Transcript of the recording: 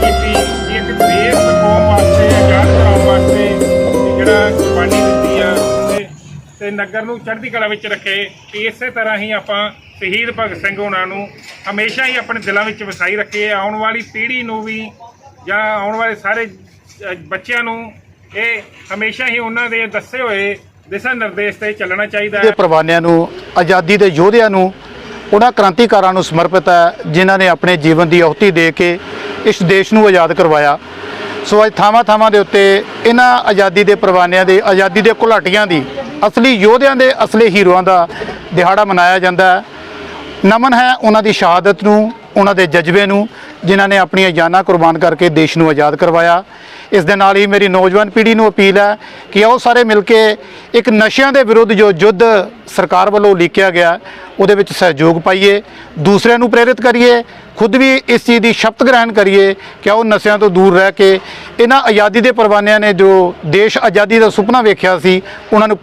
ਕੀਤੀ ਕਿ ਇੱਕ ਦੇਸ਼ ਕੌਮ ਵਾਸਤੇ ਆਜ਼ਾਦ ਕਰਾਉਣ ਵਾਸਤੇ ਕਿ ਜਿਹੜਾ ਕੁਰਬਾਨੀ ਦਿੱਤੀ ਆ ਤੇ ਤੇ ਨਗਰ ਨੂੰ ਚੜ੍ਹਦੀ ਕਲਾ ਵਿੱਚ ਰੱਖੇ। ਤੇ ਇਸੇ ਤਰ੍ਹਾਂ ਹੀ ਆਪਾਂ ਸ਼ਹੀਦ ਭਗਤ ਸਿੰਘ ਉਹਨਾਂ ਨੂੰ ਹਮੇਸ਼ਾ ਹੀ ਆਪਣੇ ਦਿਲਾਂ ਵਿੱਚ ਵਸਾਈ ਰੱਖੇ। ਆਉਣ ਵਾਲੀ ਪੀੜ੍ਹੀ ਨੂੰ ਵੀ ਜਾਂ ਆਉਣ ਵਾਲੇ ਸਾਰੇ ਬੱਚਿਆਂ ਨੂੰ ਇਹ ਹਮੇਸ਼ਾ ਹੀ ਉਹਨਾਂ ਦੇ ਦੱਸੇ ਹੋਏ ਦਿਸ਼ਾ ਨਿਰਦੇਸ਼ ਤੇ ਚੱਲਣਾ ਚਾਹੀਦਾ ਹੈ। ਪ੍ਰਵਾਨਿਆਂ ਨੂੰ ਆਜ਼ਾਦੀ ਦੇ ਯੋਧਿਆਂ ਨੂੰ ਉਹਨਾਂ ਕ੍ਰਾਂਤੀਕਾਰਾਂ ਨੂੰ ਸਮਰਪਿਤ ਹੈ ਜਿਨ੍ਹਾਂ ਨੇ ਆਪਣੇ ਜੀਵਨ ਦੀ ਆਹੁਤੀ ਦੇ ਕੇ ਇਸ ਦੇਸ਼ ਨੂੰ ਆਜ਼ਾਦ ਕਰਵਾਇਆ। ਸੋ ਅੱਜ ਥਾਵਾਂ ਥਾਵਾਂ ਦੇ ਉੱਤੇ ਇਹਨਾਂ ਆਜ਼ਾਦੀ ਦੇ ਪਰਵਾਨਿਆਂ ਦੇ, ਆਜ਼ਾਦੀ ਦੇ ਘੁਲਾਟੀਆਂ ਦੀ, ਅਸਲੀ ਯੋਧਿਆਂ ਦੇ, ਅਸਲੀ ਹੀਰੋਆਂ ਦਾ ਦਿਹਾੜਾ ਮਨਾਇਆ ਜਾਂਦਾ ਹੈ। ਨਮਨ ਹੈ ਉਹਨਾਂ ਦੀ ਸ਼ਹਾਦਤ ਨੂੰ। ਉਹਨਾਂ ਦੇ ਜਜ਼ਬੇ ਨੂੰ, ਜਿਨ੍ਹਾਂ ਨੇ ਆਪਣੀਆਂ ਜਾਨਾਂ ਕੁਰਬਾਨ ਕਰਕੇ ਦੇਸ਼ ਨੂੰ ਆਜ਼ਾਦ ਕਰਵਾਇਆ। ਇਸ ਦੇ ਨਾਲ ਹੀ ਮੇਰੀ ਨੌਜਵਾਨ ਪੀੜ੍ਹੀ ਨੂੰ ਅਪੀਲ ਹੈ ਕਿ ਆਓ ਸਾਰੇ ਮਿਲ ਕੇ ਇੱਕ ਨਸ਼ਿਆਂ ਦੇ ਵਿਰੁੱਧ ਜੋ ਯੁੱਧ ਸਰਕਾਰ ਵੱਲੋਂ ਲਿਖਿਆ ਗਿਆ, ਉਹਦੇ ਵਿੱਚ ਸਹਿਯੋਗ ਪਾਈਏ, ਦੂਸਰਿਆਂ ਨੂੰ ਪ੍ਰੇਰਿਤ ਕਰੀਏ, ਖੁਦ ਵੀ ਇਸ ਚੀਜ਼ ਦੀ ਸ਼ਪਥ ਗ੍ਰਹਿਣ ਕਰੀਏ ਕਿ ਉਹ ਨਸ਼ਿਆਂ ਤੋਂ ਦੂਰ ਰਹਿ ਕੇ ਇਹਨਾਂ ਆਜ਼ਾਦੀ ਦੇ ਪਰਵਾਨਿਆਂ ਨੇ ਜੋ ਦੇਸ਼ ਆਜ਼ਾਦੀ ਦਾ ਸੁਪਨਾ ਵੇਖਿਆ ਸੀ, ਉਹਨਾਂ ਨੂੰ